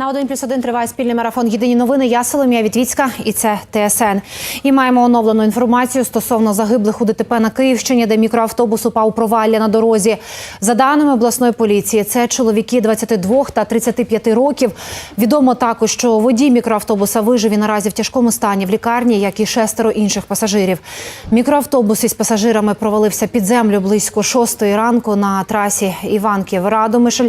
На 1 плюс 1 триває спільний марафон. Єдині новини. Я Соломія Вітвіцька і це ТСН. І маємо оновлену інформацію стосовно загиблих у ДТП на Київщині, де мікроавтобус упав провалля на дорозі. За даними обласної поліції, це чоловіки 22 та 35 років. Відомо також, що водій мікроавтобуса вижив і наразі в тяжкому стані в лікарні, як і шестеро інших пасажирів. Мікроавтобус із пасажирами провалився під землю близько 6 ранку на трасі Іванків Радомишль.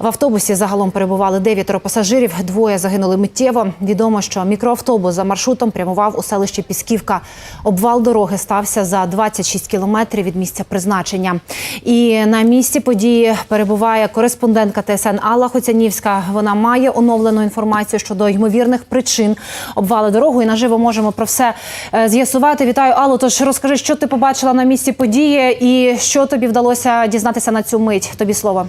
В автобусі загалом перебували дев'ятеро пасажирів. Двоє загинули миттєво. Відомо, що мікроавтобус за маршрутом прямував у селищі Пісківка. Обвал дороги стався за 26 кілометрів від місця призначення. І на місці події перебуває кореспондентка ТСН Алла Хоцянівська. Вона має оновлену інформацію щодо ймовірних причин обвали дорогу. І наживо можемо про все е, з'ясувати. Вітаю, Алло. Тож розкажи, що ти побачила на місці події, і що тобі вдалося дізнатися на цю мить. Тобі слово.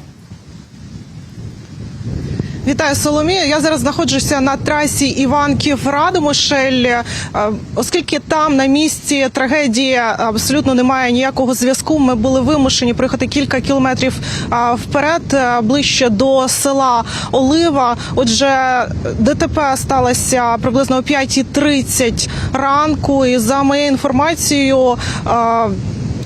Вітаю Соломія. Я зараз знаходжуся на трасі Іванків Радомишль, Е, оскільки там на місці трагедії абсолютно немає ніякого зв'язку. Ми були вимушені проїхати кілька кілометрів вперед, е, ближче до села Олива. Отже, ДТП сталося приблизно о 5.30 ранку. І за моєю інформацією.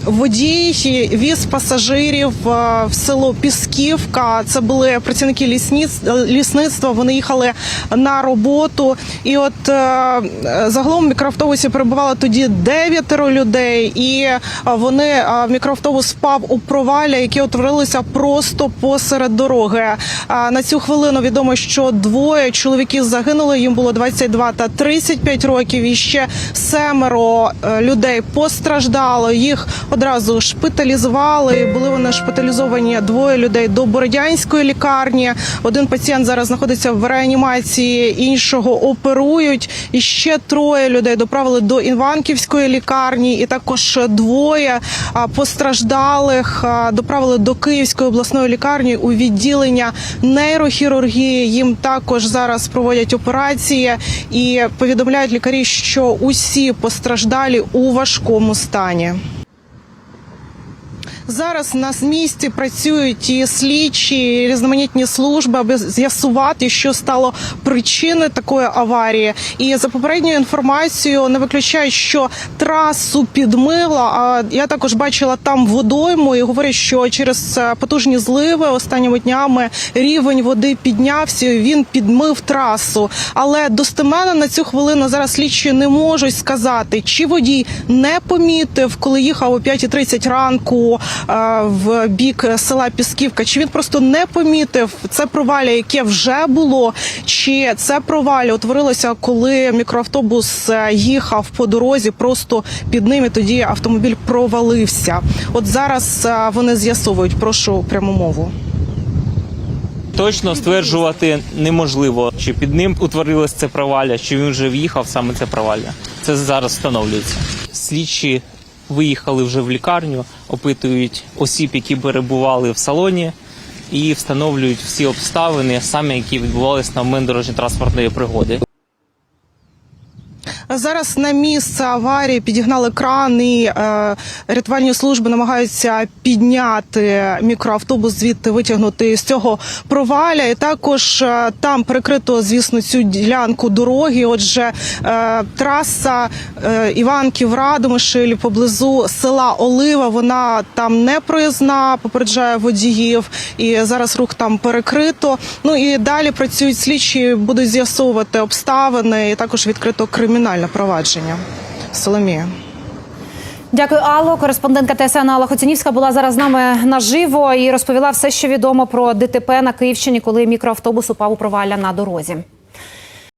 Водій віз пасажирів е, в село Пісківка. Це були працівники лісніц- лісництва. Вони їхали на роботу. І от е, загалом в мікроавтобусі перебувало тоді дев'ятеро людей, і е, вони е, мікроавтобус впав у провалля, які утворилися просто посеред дороги. На цю хвилину відомо, що двоє чоловіків загинули. Їм було 22 та 35 років. І ще семеро людей постраждало. Їх одразу шпиталізували. Були вони шпиталізовані двоє людей до Бородянської лікарні. Один пацієнт зараз знаходиться в реанімації, іншого оперують. І ще троє людей доправили до Іванківської лікарні, і також двоє постраждалих доправили до Київської обласної лікарні у відділення нейрохірургії. Їм також зараз проводять операції і повідомляють лікарі, що усі постраждалі у важкому стані. Зараз на місці працюють і слідчі, різноманітні служби, аби з'ясувати, що стало причиною такої аварії. І за попередньою інформацією не виключають, що трасу підмила. А я також бачила там водойму і говорять, що через е, потужні зливи останніми днями рівень води піднявся. і Він підмив трасу. Але достеменно на цю хвилину зараз слідчі не можуть сказати, чи водій не помітив, коли їхав о 5.30 ранку в бік села Пісківка, чи він просто не помітив це провалля, яке вже було, чи це провалля утворилося, коли мікроавтобус е, їхав по дорозі, просто під ним і тоді автомобіль провалився. От зараз е, вони з'ясовують. Прошу пряму мову. Точно стверджувати неможливо, чи під ним утворилось це провалля, чи він вже в'їхав саме це провалля. Це зараз встановлюється. Слідчі виїхали вже в лікарню, опитують осіб, які перебували в салоні, і встановлюють всі обставини, саме які відбувалися на момент дорожньо-транспортної пригоди. Зараз на місце аварії підігнали кран і е, рятувальні служби намагаються підняти мікроавтобус, звідти витягнути з цього проваля. І також е, там перекрито, звісно, цю ділянку дороги. Отже, е, траса е, Іванків Радомишль поблизу села Олива. Вона там не проїзна, попереджає водіїв, і зараз рух там перекрито. Ну і далі працюють слідчі, будуть з'ясовувати обставини, і також відкрито кримінальне провадження. Соломія. Дякую, Алло. Кореспондентка ТСН Алла Хоцінівська була зараз з нами наживо і розповіла все, що відомо про ДТП на Київщині, коли мікроавтобус упав у провалля на дорозі.